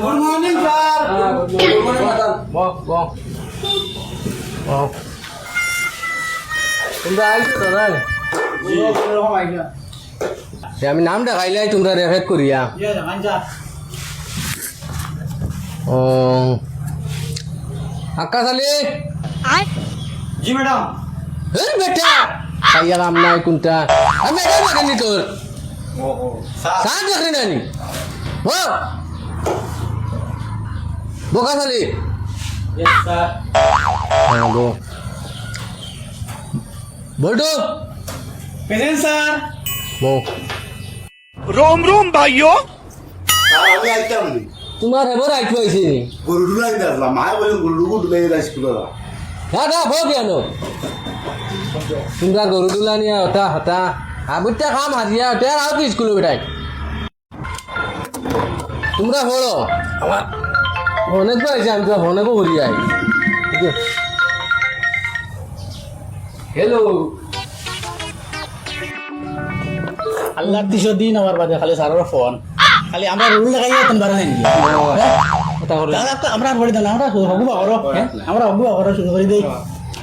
Good morning sir তোমরা আইছো তো না আমি নাম দেখাইলাই তোমরা রেফেট করিয়া ও আকাশ আলী জি ম্যাডাম হ্যাঁ বেটা খাইয়া কাম নাই কোনটা আমি এটাই দেখেনি তোর চা দেখলি নানি ও বোকা খালি বল্টু প্রেজেন্ট স্যার বো রোম রোম ভাইও আমি আইতাম তোমার এবার আইতে হইছে নি গুল্লু লাগি দাঁড়লা মা বলে গুল্লু গুড লাগি রাইস কুলা হ্যাঁ না ভো কেন তোমরা গরু দুলানিয়া হতা হতা। আবুটা কাম হাজিয়া হতে আর আও কি স্কুলে বেটাই? তোমরা হলো আমার অনেক পাইছে আমি তো অনেকও করি আই হ্যালো আল্লাহর দিশো দিন আমার বাদে খালি স্যারের ফোন। খালি আমরা রুল লাগাইয়া তুমি দাদা তো আমরা বলি দিলাম আমরা হগু বাগর আমরা হগু বাগর শুরু করে দেই।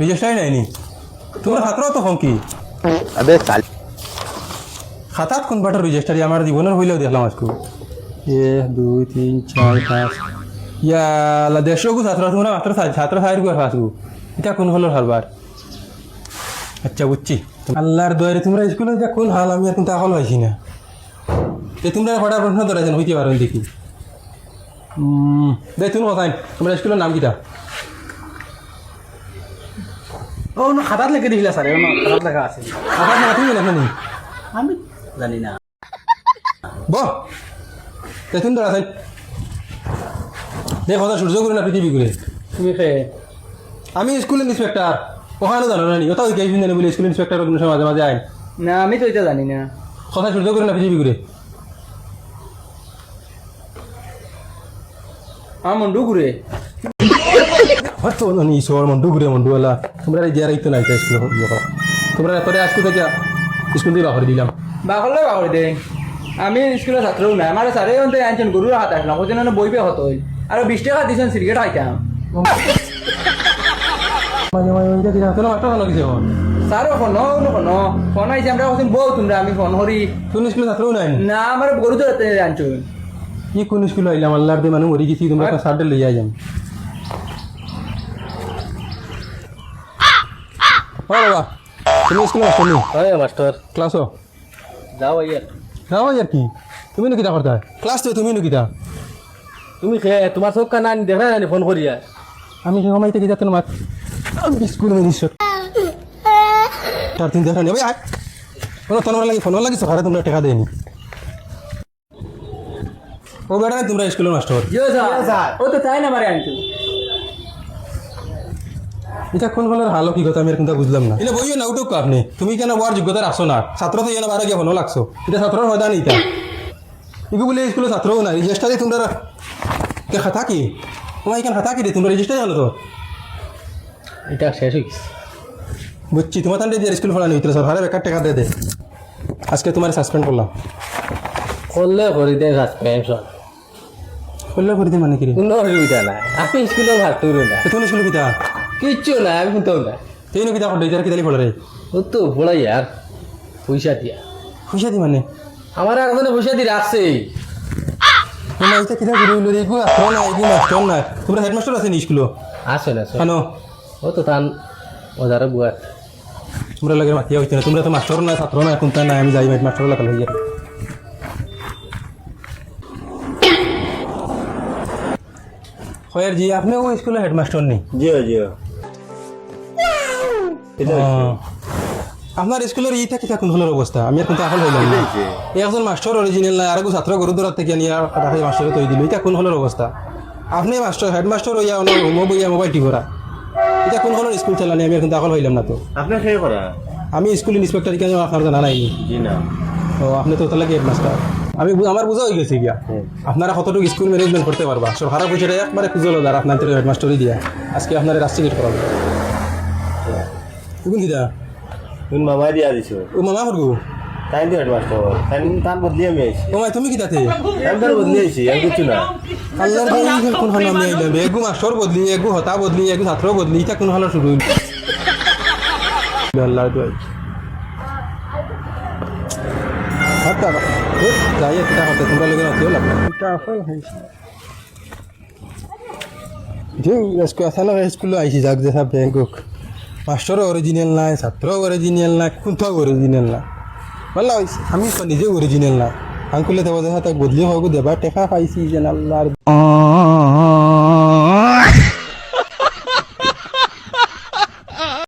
রেজিস্টারে নাইনি তোমরা ছাত্র তো কি আবে খাতাত কোন বাটার রেজিস্টারি আমার জীবনের হইলেও দেখলাম আজকে। এক দুই তিন চার পাঁচ। ইয়ালা দেড়শো গু ছাত্র তোমরা মাত্র ছাত্র- সাহের গু এটা কোন হলো হারবার আচ্ছা বুঝছি আল্লাহর দয়ারে তোমরা স্কুলে যা কোন হাল? আমি আর কিন্তু আকল পাইছি না। তে তোমরা হঠাৎ প্রশ্ন ধরেছেন হইতে পারেন দেখি। উম, দে তুমি কথাই। তোমরা স্কুলের নাম কিটা ও না খাতাত লিখে দিছিলা স্যার ও না খাতাত লেখা আছে আবার না তুমি না নি? আমি জানি না। বহ তে তুমি ধরা থাই দে কথা সূর্য করে না পৃথিবী ঘুরে তুমি খেয়ে আমি স্কুল ইন্সপেক্টর ওখানে জানো না নি ওটাও কে জানি বলে স্কুল ইন্সপেক্টর মাঝে মাঝে আইন? না আমি তো এটা জানি না। কথা সূর্য করে না পৃথিবী ঘুরে আমার মন্ডু ঘুরে হয়তো নি ঈশ্বর মন্ডু ঘুরে মন্ডু ওলা তোমরা এই জিয়ারাই তো নাই স্কুল তোমরা তোরে আজকে থেকে স্কুল দিয়ে বাহর দিলাম বাকলে বাকরে দে আমি স্কুলের ছাত্রও নাই আমার স্যারে অন্তে আনছেন গরুর হাত আসলাম ওই জন্য বইবে হতো আর বিশ টাকা দিয়েছেন সিগারেট খাইতাম মাঝে মাঝে ওইটা দিলাম তোর মাত্র ভালো কিছু স্যারও আমরা করি কোন স্কুল না গরু তো আনছো কি কোন স্কুল আইলাম আল্লাহর দিয়ে মানুষ মরি গেছি তোমরা সার্টে লইয়া যাম ও বাবা তুমি স্কুলে আসছো নি? হয় মাস্টার ক্লাসও যাও ইয়ার যাও আর কি? তুমি নো কিতা করতা ক্লাস তো তুমি নো কিতা? তুমি খে তোমার চোখ কানা দেখা জানি ফোন করিয়া আমি সে সময়তে কিতা তোর মাত আমি স্কুল মিনিস্টার তার তিন দেখা নেই। আয় তোমার লাগি ফোন লাগি সকালে তোমরা টাকা দেয়নি ও বেটা তোমরা স্কুলের মাস্টার ও তো চাই না মারে আনছো। এটা কোন কোন হালো কি কথা আমি কিন্তু বুঝলাম না। এটা বইও না উঠুক আপনি। তুমি কেন বড় যোগ্যতা রাখছো না? ছাত্র তো এনে বারো গিয়ে লাগছো? এটা ছাত্রর হয়দা নেই তা ইগু বলে স্কুলে ছাত্রও না রেজিস্টারে তোমরা খাতা কি? তোমার এখানে খাতা কি রে তোমরা রেজিস্টার জানো তো? এটা শেষ হয়ে গেছে। বুঝছি তোমার তাহলে দিয়ে স্কুল ফোলা নিতে সরকারে বেকার টাকা দিয়ে দে। আজকে তোমার সাসপেন্ড করলাম করলে করি দে সাসপেনশন করলে করে দিই মানে কি রে কোনো অসুবিধা নাই। আমি স্কুলের ভাত না তো তুমি স্কুল কিতা কিচ্ছু না আমি শুনতেও না। তুই কিতা করতে ইতার কিতালি পড়ে রে? ও তো বড়াই আর পয়সা দিয়া। খুশি দি মানে? আমার একজনে পয়সা দিয়ে রাখছেই তোমার ইতা কিতা করে হইল রে ইগু আত্র না ইগু মাস্টার না তোমরা হেডমাস্টার আছে নি স্কুল আসে না। কেন? ও তো তান ওজারে বুয়ার। তোমরা লাগে মাতিয়া হইতে না তোমরা তো মাস্টার না ছাত্র না কোনটা না আমি যাই মাস্টার লাগাল হইয়া হয়ার জি আপনি ও স্কুলে হেডমাস্টার নেই? জিও জিও। আপনার স্কুলের ই থাকি থাকুন হলের অবস্থা। আমি এখন তো এখন হইলাম না। একজন মাস্টার অরিজিনাল না আর ছাত্র গুরুদুরার থেকে নিয়ে মাস্টারে তৈরি দিল। এটা কোন হলের অবস্থা? আপনি মাস্টার হেডমাস্টার হইয়া হোমো বইয়া মোবাইল টিপরা এটা কোন হলের স্কুল চালানি আমি এখন তো এখন হইলাম না তো। আপনার সেই করা আমি স্কুল ইন্সপেক্টর কেন আপনার জানা নাই? জি না। ও আপনি তো তাহলে হেডমাস্টার আমি আমার বোঝা হয়ে গেছে গিয়া। আপনারা কতটুকু স্কুল ম্যানেজমেন্ট করতে পারবা? সরকারের পয়সাটা একবারে খুঁজলো দাঁড় আপনার হেডমাস্টারই দিয়া। আজকে আপনার রাস্টিকেট করাবো। কোন কিতা তুমি মামাই দিয়া দিছো? ও মামা করব তাই দিয়ে হেডমাস্টার তাই তার বদলি আমি আইছি ও তুমি কিতাতে? আমি তার বদলি আইছি আমি কিছু না আল্লাহর বই কোন হল আমি আইলাম মাস্টার বদলি এগু হতা বদলি এগু ছাত্র বদলি এটা কোন হল শুরু আল্লাহ দোয়াই হাতা যাই এটা হতে তোমরা লগে নথিও লাগবে। এটা হল হইছে যে আজকে আসানো স্কুলে আইছি যাক দেখা ব্যাংকক মাস্টার অরিজিনাল নাই ছাত্র অরিজিনাল নাই কোনটাও অরিজিনাল নাই? বললা আমি তো নিজে অরিজিনাল না আঙ্কুলে দেওয়া দেখা তাক বদলি হোক দেবা টেকা পাইছি যেন আল্লাহর